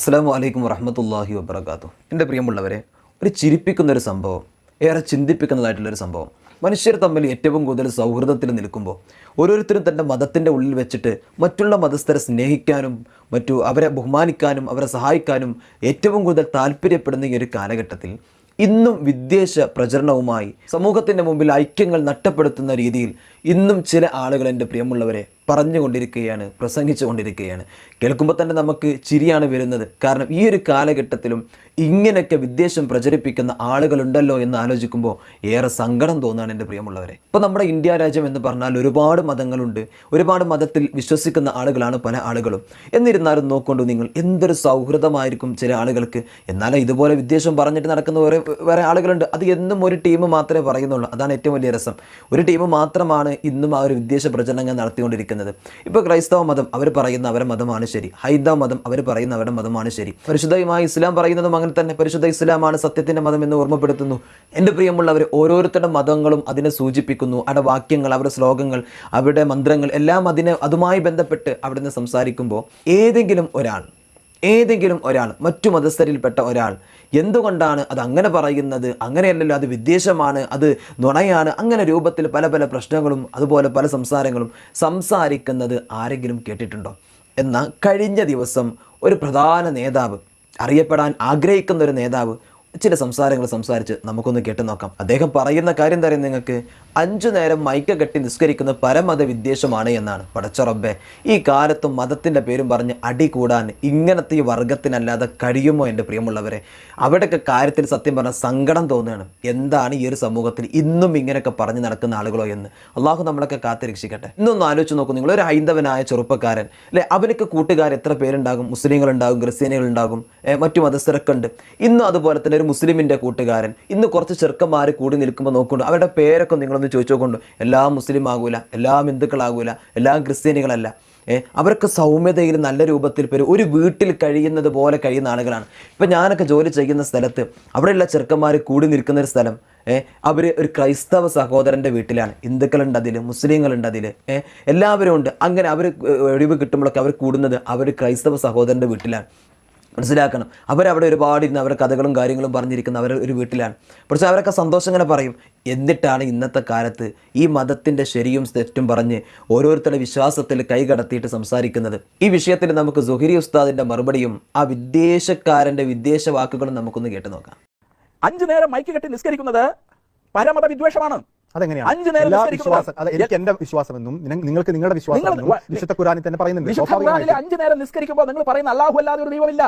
അസ്സാം വലൈക്കും വറഹമത്തല്ലാഹി വബർക്കാത്തു എന്റെ പ്രിയമുള്ളവരെ ഒരു ചിരിപ്പിക്കുന്ന ഒരു സംഭവം ഏറെ ചിന്തിപ്പിക്കുന്നതായിട്ടുള്ളൊരു സംഭവം. മനുഷ്യർ തമ്മിൽ ഏറ്റവും കൂടുതൽ സൗഹൃദത്തിൽ നിൽക്കുമ്പോൾ ഓരോരുത്തരും തന്റെ മതത്തിന്റെ ഉള്ളിൽ വെച്ചിട്ട് മറ്റുള്ള മതസ്ഥരെ സ്നേഹിക്കാനും മറ്റു അവരെ ബഹുമാനിക്കാനും അവരെ സഹായിക്കാനും ഏറ്റവും കൂടുതൽ താല്പര്യപ്പെടുന്ന ഈ ഒരു കാലഘട്ടത്തിൽ ഇന്നും വിദ്വേഷ പ്രചരണവുമായി സമൂഹത്തിന്റെ മുമ്പിൽ ഐക്യങ്ങൾ നഷ്ടപ്പെടുത്തുന്ന രീതിയിൽ ഇന്നും ചില ആളുകൾ എന്റെ പ്രിയമുള്ളവരെ പറഞ്ഞുകൊണ്ടിരിക്കുകയാണ് പ്രസംഗിച്ചുകൊണ്ടിരിക്കുകയാണ്. കേൾക്കുമ്പോൾ തന്നെ നമുക്ക് ചിരിയാണ് വരുന്നത്. കാരണം ഈ ഒരു കാലഘട്ടത്തിലും ഇങ്ങനെയൊക്കെ വിദ്വേഷം പ്രചരിപ്പിക്കുന്ന ആളുകളുണ്ടല്ലോ എന്ന് ആലോചിക്കുമ്പോൾ ഏറെ സങ്കടം തോന്നുകയാണ് എന്റെ പ്രിയമുള്ളവരെ. ഇപ്പോൾ നമ്മുടെ ഇന്ത്യ രാജ്യം എന്ന് പറഞ്ഞാൽ ഒരുപാട് മതങ്ങളുണ്ട്. ഒരുപാട് മതത്തിൽ വിശ്വസിക്കുന്ന ആളുകളാണ് പല ആളുകളും. എന്നിരുന്നാലും നോക്കൊണ്ട് നിങ്ങൾ എന്തൊരു സൗഹൃദമായിരിക്കും ചില ആളുകൾക്ക്. എന്നാലും ഇതുപോലെ വിദ്വേഷം പറഞ്ഞിട്ട് നടക്കുന്ന വേറെ വേറെ ആളുകളുണ്ട്. അത് എന്നും ഒരു ടീം മാത്രമേ പറയുന്നുള്ളൂ. അതാണ് ഏറ്റവും വലിയ രസം. ഒരു ടീം മാത്രമാണ് ഇന്നും ആ ഒരു വിദ്വേഷ പ്രചരണങ്ങൾ നടത്തിക്കൊണ്ടിരിക്കുന്നത്. ഇപ്പോൾ ക്രൈസ്തവ മതം അവർ പറയുന്ന അവരുടെ മതമാണ് ശരി. ഹൈന്ദവ മതം അവർ പറയുന്ന അവരുടെ മതമാണ് ശരി. പരിശുദ്ധമായി ഇസ്ലാം പറയുന്നതും അങ്ങനെ തന്നെ. പരിശുദ്ധ ഇസ്ലാമാണ് സത്യത്തിന്റെ മതം എന്ന് ഓർമ്മപ്പെടുത്തുന്നു. എന്റെ പ്രിയമുള്ളവർ ഓരോരുത്തരുടെ മതങ്ങളും അതിനെ സൂചിപ്പിക്കുന്നു. അവരുടെ വാക്യങ്ങൾ അവരുടെ ശ്ലോകങ്ങൾ അവരുടെ മന്ത്രങ്ങൾ എല്ലാം അതിനെ അതുമായി ബന്ധപ്പെട്ട് അവിടുന്ന് സംസാരിക്കുമ്പോൾ ഏതെങ്കിലും ഒരാൾ ഏതെങ്കിലും ഒരാൾ മറ്റു മതസ്ഥരിൽപ്പെട്ട ഒരാൾ എന്തുകൊണ്ടാണ് അത് അങ്ങനെ പറയുന്നത്? അങ്ങനെയല്ലല്ലോ അത് വിദ്വേഷമാണ് അത് നുണയാണ്. അങ്ങനെ രൂപത്തിൽ പല പല പ്രശ്നങ്ങളും അതുപോലെ പല സംസാരങ്ങളും സംസാരിക്കുന്നത് ആരെങ്കിലും കേട്ടിട്ടുണ്ടോ? എന്നാൽ കഴിഞ്ഞ ദിവസം ഒരു പ്രധാന നേതാവ് അറിയപ്പെടാൻ ആഗ്രഹിക്കുന്ന ഒരു നേതാവ് ചില സംസാരങ്ങൾ സംസാരിച്ച് നമുക്കൊന്ന് കേട്ടു നോക്കാം. അദ്ദേഹം പറയുന്ന കാര്യം തരം നിങ്ങൾക്ക്? അഞ്ചു നേരം മൈക്ക കെട്ടി നിസ്കരിക്കുന്ന പരമത വിദ്വേഷമാണ് എന്നാണ് പടച്ചറബ്ബെ ഈ കാലത്തും മതത്തിന്റെ പേരും പറഞ്ഞ് അടി കൂടാൻ ഇങ്ങനത്തെ ഈ വർഗത്തിനല്ലാതെ കഴിയുമോ എന്റെ പ്രിയമുള്ളവരെ? അവിടെയൊക്കെ കാര്യത്തിൽ സത്യം പറഞ്ഞ സങ്കടം തോന്നുകയാണ്. എന്താണ് ഈ ഒരു സമൂഹത്തിൽ ഇന്നും ഇങ്ങനെയൊക്കെ പറഞ്ഞു നടക്കുന്ന ആളുകളോ എന്ന്? അള്ളാഹു നമ്മളൊക്കെ കാത്തിരക്ഷിക്കട്ടെ ഇന്നൊന്ന് ആലോചിച്ച് നോക്കൂ. നിങ്ങൾ ഒരു ഹൈന്ദവനായ ചെറുപ്പക്കാരൻ അല്ലെ? അവനൊക്കെ കൂട്ടുകാർ എത്ര പേരുണ്ടാകും? മുസ്ലിങ്ങളുണ്ടാകും ക്രിസ്ത്യാനികളുണ്ടാകും മറ്റു മതസ്ഥരൊക്കെ ഉണ്ട് ഇന്നും അതുപോലെ തന്നെ ഒരു മുസ്ലിമിന്റെ കൂട്ടുകാരൻ ഇന്ന് കുറച്ച് ചെറുക്കന്മാർ കൂടി നിൽക്കുമ്പോൾ നോക്കുന്നുണ്ട്. അവരുടെ പേരൊക്കെ നിങ്ങളൊന്ന് ചോദിച്ചു കൊണ്ട് എല്ലാ മുസ്ലിം ആകൂല എല്ലാ ഹിന്ദുക്കളാകൂല എല്ലാ ക്രിസ്ത്യാനികളല്ല. ഏ, അവരൊക്കെ സൗമ്യതയിൽ നല്ല രൂപത്തിൽ പേര് ഒരു വീട്ടിൽ കഴിയുന്നത് പോലെ കഴിയുന്ന ആളുകളാണ്. ഇപ്പം ഞാനൊക്കെ ജോലി ചെയ്യുന്ന സ്ഥലത്ത് അവിടെയുള്ള ചെറുക്കന്മാർ കൂടി നിൽക്കുന്ന ഒരു സ്ഥലം അവർ ഒരു ക്രൈസ്തവ സഹോദരന്റെ വീട്ടിലാണ്. ഹിന്ദുക്കളുണ്ട് അതിൽ മുസ്ലിങ്ങളുണ്ട് അതിൽ എല്ലാവരും ഉണ്ട്. അങ്ങനെ അവർ ഒഴിവ് കിട്ടുമ്പോഴൊക്കെ അവർ കൂടുന്നത് അവർ ക്രൈസ്തവ സഹോദരന്റെ വീട്ടിലാണ്. മനസ്സിലാക്കണം. അവരവിടെ ഒരുപാട് ഇരുന്ന് അവരുടെ കഥകളും കാര്യങ്ങളും പറഞ്ഞിരിക്കുന്ന അവർ ഒരു വീട്ടിലാണ്. പക്ഷേ അവരൊക്കെ സന്തോഷം ഇങ്ങനെ പറയും എന്നിട്ടാണ് ഇന്നത്തെ കാലത്ത് ഈ മതത്തിന്റെ ശരിയും തെറ്റും പറഞ്ഞ് ഓരോരുത്തരുടെ വിശ്വാസത്തിൽ കൈകടത്തിയിട്ട് സംസാരിക്കുന്നത്? ഈ വിഷയത്തിൽ നമുക്ക് സുഹിരി ഉസ്താദിന്റെ മറുപടിയും ആ വിദേശക്കാരന്റെ വിദേശ വാക്കുകളും നമുക്കൊന്ന് കേട്ട് നോക്കാം. അഞ്ചു നേരം മൈക്ക് കെട്ടി നിസ്കരിക്കുന്നത് പരമത വിദ്വേഷമാണ് അതെങ്ങനെയാണ്? അഞ്ച് നേരം വിശ്വാസം എനിക്ക് എന്റെ വിശ്വാസമെന്നും നിങ്ങൾക്ക് നിങ്ങളുടെ വിശ്വാസമെന്നും വിശുദ്ധ ഖുറാനിൽ തന്നെ പറയുന്നുണ്ട്. അഞ്ച് നേരം നിസ്കരിക്കുമ്പോൾ നിങ്ങൾ പറയുന്ന അല്ലാഹു അല്ലാതെ ഒരു ദൈവമില്ല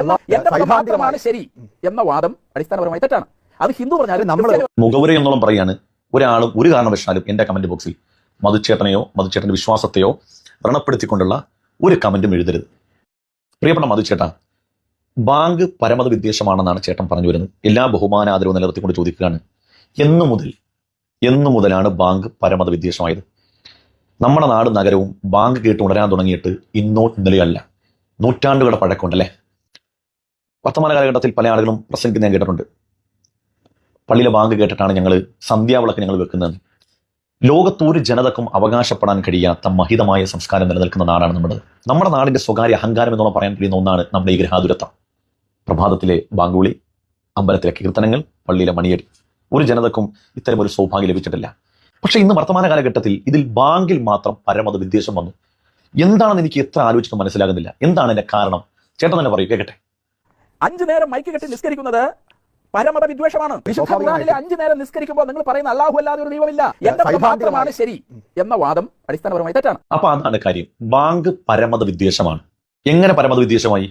എന്ന എന്റെ മാത്രമാണ് ശരി എന്ന വാദം അടിസ്ഥാനപരമായി തെറ്റാണ്. അത് ഹിന്ദു പറഞ്ഞാലും നമ്മൾ മുഖവരെ എന്നോളം പറയാണ്. ഒരാളും ഒരു കാരണവശാലും എന്റെ കമന്റ് ബോക്സിൽ മധുച്ചേട്ടനെയോ മധുച്ചേട്ടന്റെ വിശ്വാസത്തെയോ വ്രണപ്പെടുത്തിക്കൊണ്ടുള്ള ഒരു കമന്റും എഴുതരുത്. പ്രിയപ്പെട്ട മധുച്ചേട്ട ബാങ്ക് പരമത വിദ്വേഷമാണെന്നാണ് ചേട്ടൻ പറഞ്ഞു വരുന്നത്. എല്ലാ ബഹുമാനാദരവും നിലനിർത്തിക്കൊണ്ട് ചോദിക്കുകയാണ്. എന്നു മുതൽ എന്നു മുതലാണ് ബാങ്ക് പരമത വിദ്വേഷമായത് നമ്മുടെ നാട് നഗരവും ബാങ്ക് കേട്ട് ഉണരാൻ തുടങ്ങിയിട്ട് ഇന്നോ ഇന്നലെയല്ല. നൂറ്റാണ്ടുകളുടെ പഴക്കമുണ്ടല്ലേ? വർത്തമാന കാലഘട്ടത്തിൽ പല ആളുകളും പ്രസംഗിക്കുന്ന ഞാൻ കേട്ടിട്ടുണ്ട്. പള്ളിയിലെ ബാങ്ക് കേട്ടിട്ടാണ് ഞങ്ങൾ സന്ധ്യാവിളക്ക് ഞങ്ങൾ വെക്കുന്നത്. ലോകത്തൊരു ജനതക്കും അവകാശപ്പെടാൻ കഴിയാത്ത മഹിതമായ സംസ്കാരം നിലനിൽക്കുന്ന നാടാണ് നമ്മുടെ. നമ്മുടെ നാടിന്റെ സ്വകാര്യ അഹങ്കാരം എന്നോളം പറയാൻ കഴിയുന്ന ഒന്നാണ് നമ്മുടെ ഈ ഗ്രഹാതുരത്വം. പ്രഭാതത്തിലെ ബാങ്കുളി അമ്പലത്തിലെ കീർത്തനങ്ങൾ പള്ളിയിലെ മണിയടി. ഒരു ജനതക്കും ഇത്തരം ഒരു സൗഭാഗ്യം ലഭിച്ചിട്ടില്ല. പക്ഷെ ഇന്ന് വർത്തമാന കാലഘട്ടത്തിൽ ഇതിൽ ബാങ്കിൽ മാത്രം പരമത വിദ്വേഷം വന്നു. എന്താണെന്ന് എനിക്ക് എത്ര ആലോചിക്കാൻ മനസ്സിലാകുന്നില്ല. എന്താണ് എന്റെ കാരണം? ചേട്ടൻ തന്നെ പറയൂ കേട്ടെ അഞ്ചു നേരം മൈക്ക് കെട്ടി നിസ്കരിക്കുന്നത് പരമത വിദ്വേഷമാണ് വിശുദ്ധ ഖുർആനിലെ അഞ്ചു നേരം നിസ്കരിക്കുമ്പോൾ നിങ്ങൾ പറയുന്ന അള്ളാഹു അല്ലാതെ ഒരു ദൈവമില്ല എന്റെ മാത്രമാണ് ശരി എന്ന വാദം അടിസ്ഥാനപരമായി തെറ്റാണ്. അപ്പൊ അതാണ് കാര്യം. ബാങ്ക് പരമത വിദ്വേഷമാണ് എങ്ങനെ പരമത വിദ്വേഷമായി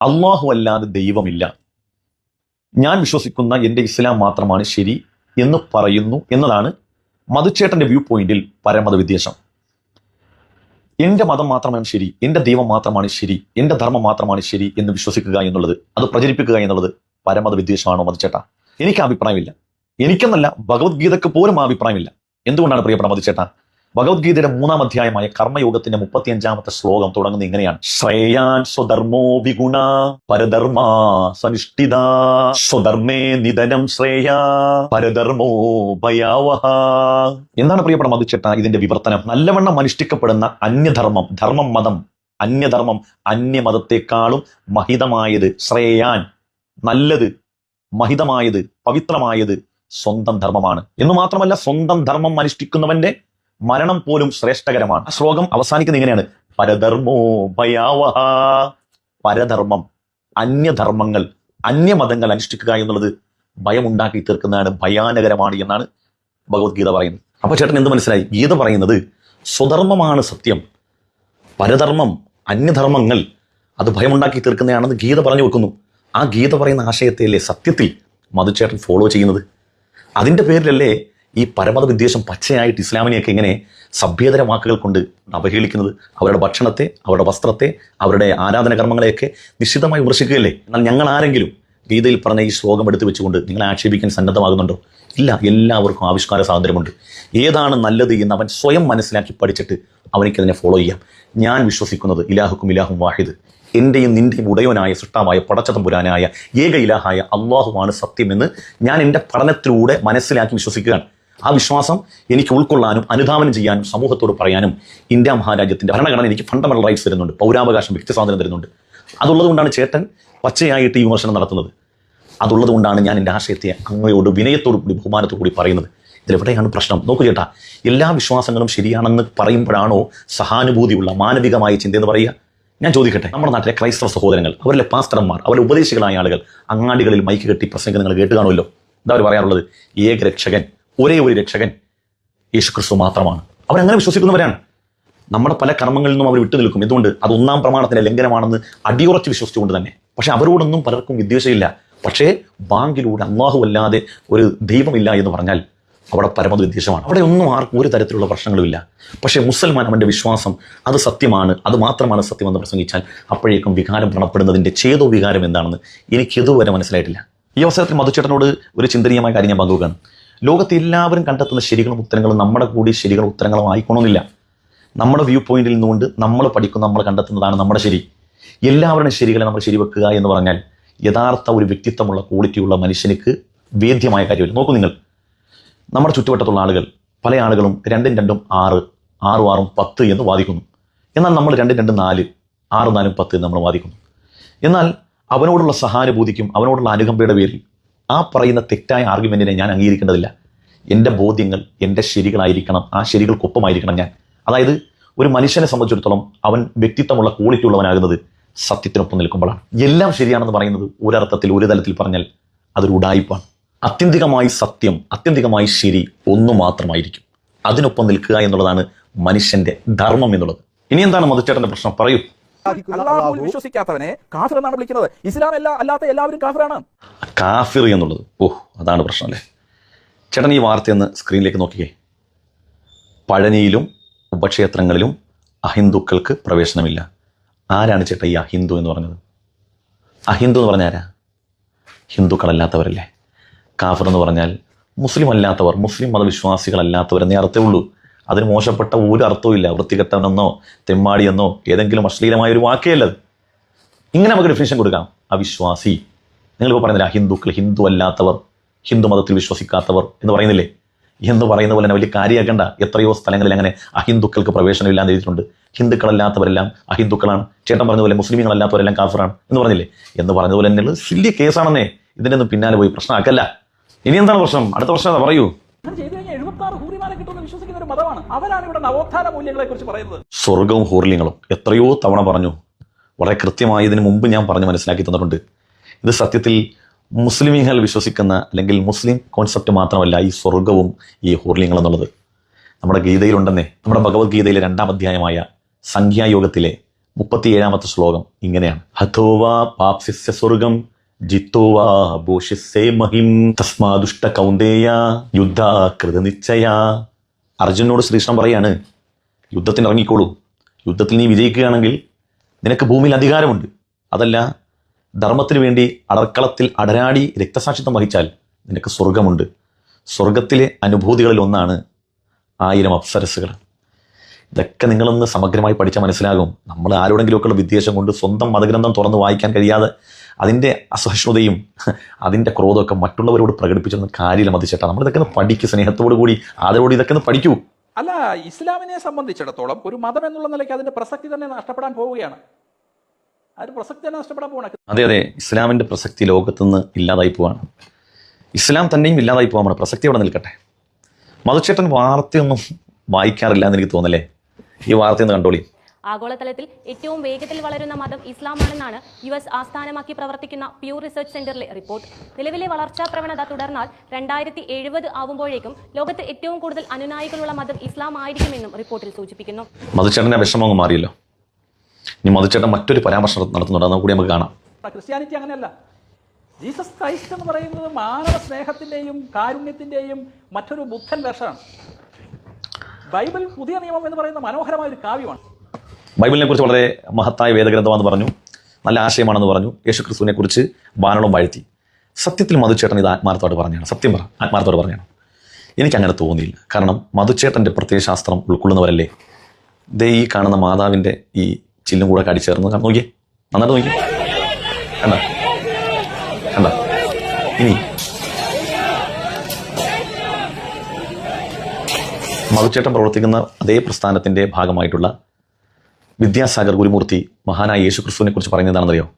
അള്ളാഹു അല്ലാതെ ദൈവമില്ല. ഞാൻ വിശ്വസിക്കുന്ന എന്റെ ഇസ്ലാം മാത്രമാണ് ശരി എന്ന് പറയുന്നു എന്നതാണ് മധുച്ചേട്ടന്റെ വ്യൂ പോയിന്റിൽ പരമത വിദ്വേഷം. എന്റെ മതം മാത്രമാണ് ശരി എന്റെ ദൈവം മാത്രമാണ് ശരി എന്റെ ധർമ്മം മാത്രമാണ് ശരി എന്ന് വിശ്വസിക്കുക എന്നുള്ളത് അത് പ്രചരിപ്പിക്കുക എന്നുള്ളത് പരമത വിദ്വേഷമാണോ മധുച്ചേട്ട? എനിക്ക് അഭിപ്രായമില്ല. എനിക്കെന്നല്ല ഭഗവത്ഗീതക്ക് പോലും ആ അഭിപ്രായമില്ല. എന്തുകൊണ്ടാണ് പ്രിയപ്പെട്ട മധുച്ചേട്ട? ഭഗവത്ഗീതയുടെ മൂന്നാം അധ്യായമായ കർമ്മയോഗത്തിന്റെ മുപ്പത്തിയഞ്ചാമത്തെ ശ്ലോകം തുടങ്ങുന്നത് ഇങ്ങനെയാണ്. ശ്രേയാൻ സ്വധർമ്മോ വിഗുണ പരധർമാ സനിഷ്ഠിത. സ്വധർമ്മേ നിധനം ശ്രേയ പരധർമ്മോ ഭയാവഹ. എന്താണ് പ്രിയപ്പെട്ട മധുച്ചേട്ട ഇതിന്റെ വിവർത്തനം? നല്ലവണ്ണം അനുഷ്ഠിക്കപ്പെടുന്ന അന്യധർമ്മം ധർമ്മം മതം അന്യധർമ്മം അന്യമതത്തെക്കാളും മഹിതമായത് ശ്രേയാൻ. നല്ലത് മഹിതമായത് പവിത്രമായത് സ്വന്തം ധർമ്മമാണ്. എന്ന് മാത്രമല്ല സ്വന്തം ധർമ്മം അനുഷ്ഠിക്കുന്നവന്റെ മരണം പോലും ശ്രേഷ്ഠകരമാണ്. ആ ശ്ലോകം അവസാനിക്കുന്ന ഇങ്ങനെയാണ് പരധർമ്മോ ഭയാവഹ. പരധർമ്മം അന്യധർമ്മങ്ങൾ അന്യമതങ്ങൾ അനുഷ്ഠിക്കുക എന്നുള്ളത് ഭയമുണ്ടാക്കി തീർക്കുന്നതാണ് ഭയാനകരമാണ് എന്നാണ് ഭഗവത്ഗീത പറയുന്നത്. അപ്പൊ ചേട്ടൻ എന്ത് മനസ്സിലായി? ഗീത പറയുന്നത് സ്വധർമ്മമാണ് സത്യം. പരധർമ്മം അന്യധർമ്മങ്ങൾ അത് ഭയമുണ്ടാക്കി തീർക്കുന്നതാണെന്ന് ഗീത പറഞ്ഞു വെക്കുന്നു ആ ഗീത പറയുന്ന ആശയത്തെയല്ലേ സത്യത്തിൽ മധുചേട്ടൻ ഫോളോ ചെയ്യുന്നത്? അതിന്റെ പേരിലല്ലേ ഈ പരമത വിദ്വേഷം പച്ചയായിട്ട് ഇസ്ലാമിനെയൊക്കെ ഇങ്ങനെ സഭ്യതര വാക്കുകൾ കൊണ്ട് അവഹേളിക്കുന്നത് അവരുടെ ഭക്ഷണത്തെ അവരുടെ വസ്ത്രത്തെ അവരുടെ ആരാധന കർമ്മങ്ങളെയൊക്കെ നിശ്ചിതമായി വിമർശിക്കുകയല്ലേ? എന്നാൽ ഞങ്ങൾ ആരെങ്കിലും ഗീതയിൽ പറഞ്ഞ ഈ ശ്ലോകം എടുത്തു വെച്ചുകൊണ്ട് നിങ്ങളെ ആക്ഷേപിക്കാൻ സന്നദ്ധമാകുന്നുണ്ടോ? ഇല്ല എല്ലാവർക്കും ആവിഷ്കാര സ്വാതന്ത്ര്യമുണ്ട്. ഏതാണ് നല്ലത് എന്ന് അവൻ സ്വയം മനസ്സിലാക്കി പഠിച്ചിട്ട് അവനിക്കതിനെ ഫോളോ ചെയ്യാം. ഞാൻ വിശ്വസിക്കുന്നത് ഇലാഹുക്കും ഇലാഹും വാഹിദ്. എന്റെയും നിന്റെയും ഉടയവനായ സൃഷ്ടാവായ പടച്ചതമ്പുരാനായ ഏക ഇലാഹായ അള്ളാഹുവാണ് സത്യമെന്ന് ഞാൻ എന്റെ പഠനത്തിലൂടെ മനസ്സിലാക്കി വിശ്വസിക്കുകയാണ്. ആ വിശ്വാസം എനിക്ക് ഉൾക്കൊള്ളാനും അനുധാവനം ചെയ്യാനും സമൂഹത്തോട് പറയാനും ഇന്ത്യ മഹാരാജ്യത്തിന്റെ ഭരണഘടന എനിക്ക് ഫണ്ടമെന്റൽ റൈറ്റ്സ് തരുന്നുണ്ട്. പൗരാവകാശം വ്യക്തി സ്വാതന്ത്ര്യം തരുന്നുണ്ട്. അതുള്ളത് കൊണ്ടാണ് ചേട്ടൻ പച്ചയായിട്ട് ഈ വിമർശനം നടത്തുന്നത്. അതുള്ളത് കൊണ്ടാണ് ഞാൻ എന്റെ ആശയത്തെ അങ്ങയോട് വിനയത്തോടു കൂടി ബഹുമാനത്തോടു കൂടി പറയുന്നത്. ഇതിലെവിടെയാണ് പ്രശ്നം? നോക്കൂ ചേട്ടാ എല്ലാ വിശ്വാസങ്ങളും ശരിയാണെന്ന് പറയുമ്പോഴാണോ സഹാനുഭൂതിയുള്ള മാനവികമായ ചിന്ത എന്ന് പറയുക? ഞാൻ ചോദിക്കട്ടെ നമ്മുടെ നാട്ടിലെ ക്രൈസ്തവ സഹോദരങ്ങൾ അവരിലെ പാസ്റ്റർമാർ അവരുടെ ഉപദേശികളായ ആളുകൾ അങ്ങാടികളിൽ മൈക്ക് കെട്ടി പ്രസംഗങ്ങൾ നിങ്ങൾ കേട്ട് കാണുമല്ലോ. എന്താ അവർ പറയാറുള്ളത്? ഏക രക്ഷകൻ ഒരേ ഒരു രക്ഷകൻ യേശുക്രിസ്തു മാത്രമാണ്. അവരങ്ങനെ വിശ്വസിക്കുന്നവരാണ്. നമ്മുടെ പല കർമ്മങ്ങളിൽ നിന്നും അവർ വിട്ടു നിൽക്കും. എന്തുകൊണ്ട്? അത് ഒന്നാം പ്രമാണത്തിന്റെ ലംഘനമാണെന്ന് അടിയുറച്ച് വിശ്വസിച്ചുകൊണ്ട് തന്നെ. പക്ഷെ അവരോടൊന്നും പലർക്കും വിദ്വേഷമില്ല. പക്ഷേ ബാങ്കിലൂടെ അള്ളാഹു ഒരു ദൈവമില്ല എന്ന് പറഞ്ഞാൽ അവിടെ പരമത വിദ്വേഷമാണ്. അവിടെ ഒന്നും ആർക്കും ഒരു തരത്തിലുള്ള പ്രശ്നങ്ങളുമില്ല പക്ഷേ മുസൽമാൻ അവന്റെ വിശ്വാസം അത് സത്യമാണ് അത് മാത്രമാണ് സത്യമെന്ന് പ്രസംഗിച്ചാൽ അപ്പോഴേക്കും വികാരം പ്രണപ്പെടുന്നതിന്റെ ചേതോ വികാരം എന്താണെന്ന് എനിക്കിതുവരെ മനസ്സിലായിട്ടില്ല. ഈ അവസരത്തിൽ മധുചേട്ടനോട് ഒരു ചിന്തനീയമായ കാര്യം ഞാൻ പങ്കുവെക്കുകയാണ്. ലോകത്തെ എല്ലാവരും കണ്ടെത്തുന്ന ശരികളും ഉത്തരങ്ങളും നമ്മുടെ കൂടി ശരികളും ഉത്തരങ്ങളും ആയിക്കണമെന്നില്ല നമ്മുടെ വ്യൂ പോയിന്റിൽ നിന്നുകൊണ്ട് നമ്മൾ പഠിക്കുന്ന നമ്മൾ കണ്ടെത്തുന്നതാണ് നമ്മുടെ ശരി. എല്ലാവരുടെയും ശരികളെ നമ്മൾ ശരിവെക്കുക എന്ന് പറഞ്ഞാൽ യഥാർത്ഥ ഒരു വ്യക്തിത്വമുള്ള ക്വാളിറ്റിയുള്ള മനുഷ്യനിക്ക് വേദ്യമായ കാര്യമില്ല. നോക്കൂ നിങ്ങൾ. നമ്മുടെ ചുറ്റുവട്ടത്തുള്ള ആളുകൾ പല ആളുകളും രണ്ടും രണ്ടും ആറ് ആറും ആറും പത്ത് എന്ന് വാദിക്കുന്നു. എന്നാൽ നമ്മൾ രണ്ടും രണ്ടും നാല് ആറ് നാലും പത്ത് എന്ന് നമ്മൾ വാദിക്കുന്നു. എന്നാൽ അവനോടുള്ള സഹാനുഭൂതിക്കും അവനോടുള്ള അനുകമ്പയുടെ പേരിൽ ആ പറയുന്ന തെറ്റായ ആർഗ്യുമെന്റിനെ ഞാൻ അംഗീകരിക്കേണ്ടതില്ല. എന്റെ ബോധ്യങ്ങൾ എന്റെ ശരികളായിരിക്കണം ആ ശരികൾക്കൊപ്പമായിരിക്കണം ഞാൻ. അതായത് ഒരു മനുഷ്യനെ സംബന്ധിച്ചിടത്തോളം അവൻ വ്യക്തിത്വമുള്ള ക്വാളിറ്റി ഉള്ളവനാകുന്നത് സത്യത്തിനൊപ്പം നിൽക്കുമ്പോഴാണ്. എല്ലാം ശരിയാണെന്ന് പറയുന്നത് ഒരർത്ഥത്തിൽ ഒരു തലത്തിൽ പറഞ്ഞാൽ അതൊരു ഉടായിപ്പാണ്. അത്യന്തികമായി സത്യം അത്യന്തികമായി ശരി ഒന്നു മാത്രമായിരിക്കും. അതിനൊപ്പം നിൽക്കുക എന്നുള്ളതാണ് മനുഷ്യന്റെ ധർമ്മം എന്നുള്ളത്. ഇനി എന്താണ് മധുച്ചേട്ടന്റെ പ്രശ്നം? പറയൂ. അള്ളാഹുവിൽ വിശ്വസിക്കാത്തവനെ കാഫിർ എന്നാണ് വിളിക്കുന്നത്. ഇസ്ലാം അല്ല അല്ലാത്ത എല്ലാവരും കാഫിറാണ്. കാഫിർ എന്നുള്ളത്. ഓ അതാണ് പ്രശ്നം അല്ലേ? ചേട്ടൻ ഈ വാർത്തയെന്ന് സ്ക്രീനിലേക്ക് നോക്കിക്കേ. പഴനിയിലും ഉപക്ഷേത്രങ്ങളിലും അഹിന്ദുക്കൾക്ക് പ്രവേശനമില്ല. ആരാണ് ചേട്ടാ ഈ അഹിന്ദു എന്ന് പറഞ്ഞത്? അഹിന്ദു എന്ന് പറഞ്ഞാൽ ആരാ ഹിന്ദുക്കളല്ലാത്തവരല്ലേ? കാഫർ എന്ന് പറഞ്ഞാൽ മുസ്ലിം അല്ലാത്തവർ മുസ്ലിം മതവിശ്വാസികളല്ലാത്തവരെന്നേ അർത്ഥമേ ഉള്ളൂ അതിന് മോശപ്പെട്ട ഒരു അർത്ഥവും ഇല്ല. വൃത്തികെട്ടവനെന്നോ തെമ്മാടിയെന്നോ ഏതെങ്കിലും അശ്ലീലമായ ഒരു വാക്കേ അല്ലത് ഇങ്ങനെ നമുക്ക് ഡെഫിനേഷൻ കൊടുക്കാം. അവിശ്വാസി. നിങ്ങളിപ്പോൾ പറയുന്നില്ല ഹിന്ദുക്കൾ ഹിന്ദു അല്ലാത്തവർ ഹിന്ദു മതത്തിൽ വിശ്വസിക്കാത്തവർ എന്ന് പറയുന്നില്ലേ? എന്ന് പറയുന്ന പോലെ തന്നെ വലിയ കാര്യമാക്കേണ്ട. എത്രയോ സ്ഥലങ്ങളിൽ അങ്ങനെ അഹിന്ദുക്കൾക്ക് പ്രവേശനമില്ലാന്ന് എഴുതിയിട്ടുണ്ട്. ഹിന്ദുക്കളല്ലാത്തവരെല്ലാം അഹിന്ദുക്കളാണ്. ചേട്ടൻ പറഞ്ഞ പോലെ മുസ്ലിങ്ങളല്ലാത്തവരെല്ലാം കാഫറാണ് എന്ന് പറഞ്ഞില്ലേ? എന്ന് പറഞ്ഞതുപോലെ തന്നെയുള്ള വലിയ കേസാണെന്നേ ഇതിന്റെ ഒന്നും പിന്നാലെ പോയി പ്രശ്നമാക്കല്ല. ഇനി എന്താണ് പ്രശ്നം? അടുത്ത പ്രശ്നം പറയൂ? വിശ്വസിക്കുന്ന ഒരു മതമാണ്. നവോത്ഥാന സ്വർഗവും ഹൂർലിങ്ങളും എത്രയോ തവണ പറഞ്ഞു. വളരെ കൃത്യമായി ഇതിനു മുമ്പ് ഞാൻ പറഞ്ഞ് മനസ്സിലാക്കി തന്നിട്ടുണ്ട്. ഇത് സത്യത്തിൽ മുസ്ലിമീങ്ങൾ വിശ്വസിക്കുന്ന അല്ലെങ്കിൽ മുസ്ലിം കോൺസെപ്റ്റ് മാത്രമല്ല ഈ സ്വർഗവും ഈ ഹൂർലിങ്ങൾ എന്നുള്ളത്. നമ്മുടെ ഗീതയിലുണ്ടെന്നേ. നമ്മുടെ ഭഗവത്ഗീതയിലെ രണ്ടാം അധ്യായമായ സംഖ്യായോഗത്തിലെ മുപ്പത്തിയേഴാമത്തെ ശ്ലോകം ഇങ്ങനെയാണ്. ഹഥോവാ പാപ്സിസ്യ സ്വർഗം ജിത്തോവാ ഭൂഷിസേ മഹിം തസ്മാദുഷ്ട കൗന്ദേയ യുദ്ധ കൃതനിശ്ചയ. അർജുനോട് ശ്രീകൃഷ്ണൻ പറയാണ് യുദ്ധത്തിന് ഇറങ്ങിക്കോളൂ. യുദ്ധത്തിൽ നീ വിജയിക്കുകയാണെങ്കിൽ നിനക്ക് ഭൂമിയിൽ അധികാരമുണ്ട്. അതല്ല ധർമ്മത്തിന് വേണ്ടി അടർക്കളത്തിൽ അടരാടി രക്തസാക്ഷിത്വം വഹിച്ചാൽ നിനക്ക് സ്വർഗമുണ്ട് സ്വർഗത്തിലെ അനുഭൂതികളിൽ ഒന്നാണ് ആയിരം അപ്സരസുകൾ ഇതൊക്കെ നിങ്ങളൊന്ന് സമഗ്രമായി പഠിച്ചാൽ മനസ്സിലാകും. നമ്മൾ ആരോടെങ്കിലുമൊക്കെയുള്ള വിദ്വേഷം കൊണ്ട് സ്വന്തം മതഗ്രന്ഥം തുറന്ന് വായിക്കാൻ കഴിയാതെ അതിന്റെ അസഹിഷ്ണുതയും അതിന്റെ ക്രോധമൊക്കെ മറ്റുള്ളവരോട് പ്രകടിപ്പിച്ചൊന്ന് കാര്യമില്ല മതിച്ചേട്ടാ. നമ്മൾ ഇതൊക്കെ ഒന്ന് പഠിക്കും സ്നേഹത്തോടു കൂടി ആദരോട് ഇതൊക്കെ ഒന്ന് പഠിക്കൂ. അല്ല ഇസ്ലാമിനെ സംബന്ധിച്ചിടത്തോളം ഒരു മതം എന്നുള്ള നിലയ്ക്ക് അതിന്റെ പ്രസക്തി തന്നെ നഷ്ടപ്പെടാൻ പോവുകയാണ്. പ്രസക്തി തന്നെ നഷ്ടപ്പെടാൻ പോവാണ് അതെ അതെ. ഇസ്ലാമിന്റെ പ്രസക്തി ലോകത്തുനിന്ന് ഇല്ലാതായി പോവാണ്. ഇസ്ലാം തന്നെയും ഇല്ലാതായി പോകാൻ പ്രസക്തി അവിടെ നിൽക്കട്ടെ. മധുച്ചേട്ടൻ വാർത്തയൊന്നും വായിക്കാറില്ല എന്ന് എനിക്ക് തോന്നല്ലേ? ഈ വാർത്തയൊന്ന് കണ്ടോളി. ആഗോളതലത്തിൽ ഏറ്റവും വേഗത്തിൽ വളരുന്ന മതം ഇസ്ലാമാണെന്നാണ് യു എസ് ആസ്ഥാനമാക്കി പ്രവർത്തിക്കുന്ന പ്യൂർ റിസർച്ച് സെന്ററിലെ റിപ്പോർട്ട്. നിലവിലെ വളർച്ചാ പ്രവണത തുടർന്നാൽ രണ്ടായിരത്തി എഴുപത് ആവുമ്പോഴേക്കും ലോകത്ത് ഏറ്റവും കൂടുതൽ അനുനായികളുള്ള മതം ഇസ്ലാം ആയിരിക്കുമെന്നും റിപ്പോർട്ടിൽ സൂചിപ്പിക്കുന്നു. മധുച്ചേട്ടന്റെ വിഷമം മാറിയല്ലോ. ഇനി മധുച്ചേട്ടൻ മറ്റൊരു പരാമർശം നടത്തുന്നുണ്ടെന്ന് കൂടി നമുക്ക് കാണാം. ക്രിസ്ത്യാനിറ്റി അങ്ങനെയല്ല. ജീസസ് ക്രൈസ്റ്റ് എന്ന് പറയുന്നത് മാനവ സ്നേഹത്തിന്റെയും കാരുണ്യത്തിന്റെയും മറ്റൊരു ബുദ്ധൻ വേഷമാണ്. ബൈബിൾ പുതിയ നിയമം എന്ന് പറയുന്ന മനോഹരമായ ഒരു കാവ്യമാണ്. ബൈബിളിനെ കുറിച്ച് വളരെ മഹത്തായ വേദഗ്രന്ഥമാണെന്ന് പറഞ്ഞു. നല്ല ആശയമാണെന്ന് പറഞ്ഞു. യേശു ക്രിസ്തുവിനെ കുറിച്ച് വാനോളം വാഴ്ത്തി. സത്യത്തിൽ മധുച്ചേട്ടൻ ഇത് ആത്മാർത്ഥോട് പറഞ്ഞാണ് സത്യം പറ ആത്മാർത്ഥോട് പറഞ്ഞാണ് എനിക്കങ്ങനെ തോന്നിയില്ല. കാരണം മധുച്ചേട്ടന്റെ പ്രത്യയശാസ്ത്രം ഉൾക്കൊള്ളുന്നവരല്ലേ? ദേ ഈ കാണുന്ന മാതാവിന്റെ ഈ ചില്ലും കൂടെ കടിച്ചേർന്ന് നോക്കിയേ. നന്നായിട്ട് നോക്കിയേ. കണ്ട? കണ്ട? ഇനി മധുച്ചേട്ടൻ പ്രവർത്തിക്കുന്ന അതേ പ്രസ്ഥാനത്തിന്റെ ഭാഗമായിട്ടുള്ള വിദ്യാസാഗർ ഗുരുമൂർത്തി മഹാനായ യേശു ക്രിസ്തുവിനെ കുറിച്ച് പറയുന്നതാണെന്നറിയോ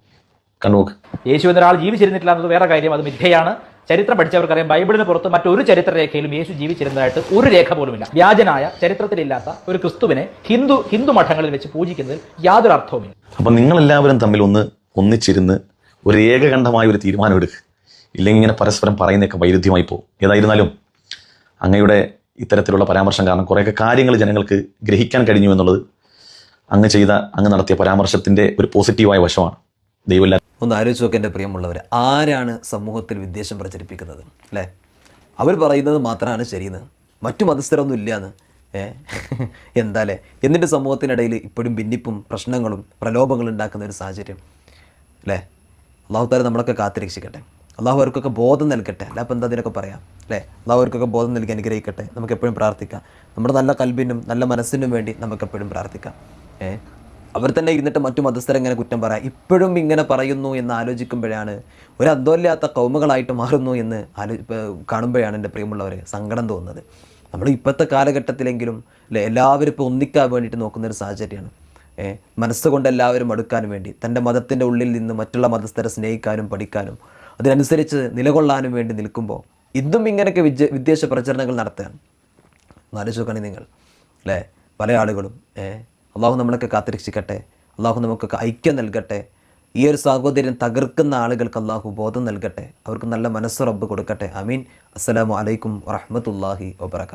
കണ്ണൂക്ക് യേശു എന്നൊരാൾ ജീവിച്ചിരുന്നിട്ടില്ല എന്നത് വേറെ കാര്യം. അത് മിഥ്യയാണ്. ചരിത്രം പഠിച്ചവർക്കറിയാം. ബൈബിളിന് പുറത്ത് മറ്റൊരു ചരിത്രരേഖയിലും യേശു ജീവിച്ചിരുന്നതായിട്ട് ഒരു രേഖ പോലുമില്ല. വ്യാജനായ ചരിത്രത്തിലില്ലാത്ത ഒരു ക്രിസ്തുവിനെ ഹിന്ദു ഹിന്ദു മഠങ്ങളിൽ വെച്ച് പൂജിക്കുന്നതിൽ യാതൊരു അർത്ഥവുമില്ല. അപ്പം നിങ്ങളെല്ലാവരും തമ്മിൽ ഒന്ന് ഒന്നിച്ചിരുന്ന് ഒരു ഏകകണ്ഠമായ ഒരു തീരുമാനം എടുക്കുക ഇല്ലെങ്കിൽ ഇങ്ങനെ പരസ്പരം പറയുന്നതൊക്കെ വൈരുദ്ധ്യമായി പോകും. ഏതായിരുന്നാലും അങ്ങയുടെ ഇത്തരത്തിലുള്ള പരാമർശം കാരണം കുറേയൊക്കെ കാര്യങ്ങൾ ജനങ്ങൾക്ക് ഗ്രഹിക്കാൻ കഴിഞ്ഞു എന്നുള്ളത് അങ്ങ് ചെയ്ത അങ്ങ് നടത്തിയ പരാമർശത്തിന്റെ ഒരു പോസിറ്റീവായ വശമാണ്. ദൈവമില്ല ഒന്ന് ആലോചിച്ച് നോക്കി എന്റെ പ്രിയമുള്ളവർ ആരാണ് സമൂഹത്തിൽ വിദ്വേഷം പ്രചരിപ്പിക്കുന്നത്? അല്ലേ? അവർ പറയുന്നത് മാത്രമാണ് ശരിയെന്ന്. മറ്റു മതസ്ഥരൊന്നും ഇല്ലയെന്ന് ഏഹ് എന്താല്ലേ എന്നിട്ട് സമൂഹത്തിനിടയിൽ ഇപ്പോഴും ഭിന്നിപ്പും പ്രശ്നങ്ങളും പ്രലോഭങ്ങളും ഉണ്ടാക്കുന്ന ഒരു സാഹചര്യം. അല്ലേ? അള്ളാഹുത്താരെ നമ്മളൊക്കെ കാത്തിരക്ഷിക്കട്ടെ. അള്ളാഹു അവർക്കൊക്കെ ബോധം നൽകട്ടെ. അല്ല അപ്പം എന്താ അതിനൊക്കെ പറയാം? അല്ലേ? അള്ളാഹു അവർക്കൊക്കെ ബോധം നൽകി അനുഗ്രഹിക്കട്ടെ. നമുക്ക് എപ്പോഴും പ്രാർത്ഥിക്കാം. നമ്മുടെ നല്ല കൽബിനും നല്ല മനസ്സിനും വേണ്ടി നമുക്ക് എപ്പോഴും പ്രാർത്ഥിക്കാം. ഏ? അവർ തന്നെ ഇരുന്നിട്ട് മറ്റു മതസ്ഥരെ ഇങ്ങനെ കുറ്റം പറയാം. ഇപ്പോഴും ഇങ്ങനെ പറയുന്നു എന്ന് ആലോചിക്കുമ്പോഴാണ് ഒരു അന്തമില്ലാത്ത കൗമുകളായിട്ട് മാറുന്നു എന്ന് ആലോ കാണുമ്പോഴാണ് എന്റെ പ്രിയമുള്ളവർ സങ്കടം തോന്നുന്നത്. നമ്മൾ ഇപ്പോഴത്തെ കാലഘട്ടത്തിലെങ്കിലും അല്ലേ എല്ലാവരും ഇപ്പോൾ ഒന്നിക്കാൻ വേണ്ടിയിട്ട് നോക്കുന്ന ഒരു സാഹചര്യമാണ്. മനസ്സുകൊണ്ട് എല്ലാവരും അടുക്കാനും വേണ്ടി തന്റെ മതത്തിന്റെ ഉള്ളിൽ നിന്ന് മറ്റുള്ള മതസ്ഥരെ സ്നേഹിക്കാനും പഠിക്കാനും അതിനനുസരിച്ച് നിലകൊള്ളാനും വേണ്ടി നിൽക്കുമ്പോൾ ഇന്നും ഇങ്ങനെയൊക്കെ വിദ്യ വിദ്വേഷ പ്രചരണങ്ങൾ നടത്തുകയാണ്. നോക്കുകയാണെങ്കിൽ നിങ്ങൾ അല്ലേ? പല ആളുകളും അള്ളാഹു നമ്മളൊക്കെ കാത്തിരക്ഷിക്കട്ടെ. അള്ളാഹു നമുക്കൊക്കെ ഐക്യം നൽകട്ടെ. ഈ ഒരു സാഹോദര്യം തകർക്കുന്ന ആളുകൾക്ക് അള്ളാഹു ബോധം നൽകട്ടെ. അവർക്ക് നല്ല മനസ്സുറബ് കൊടുക്കട്ടെ. അമീൻ അസ്സലാമു അലൈക്കും വറഹമത്തല്ലാഹി വബറകാത്ത്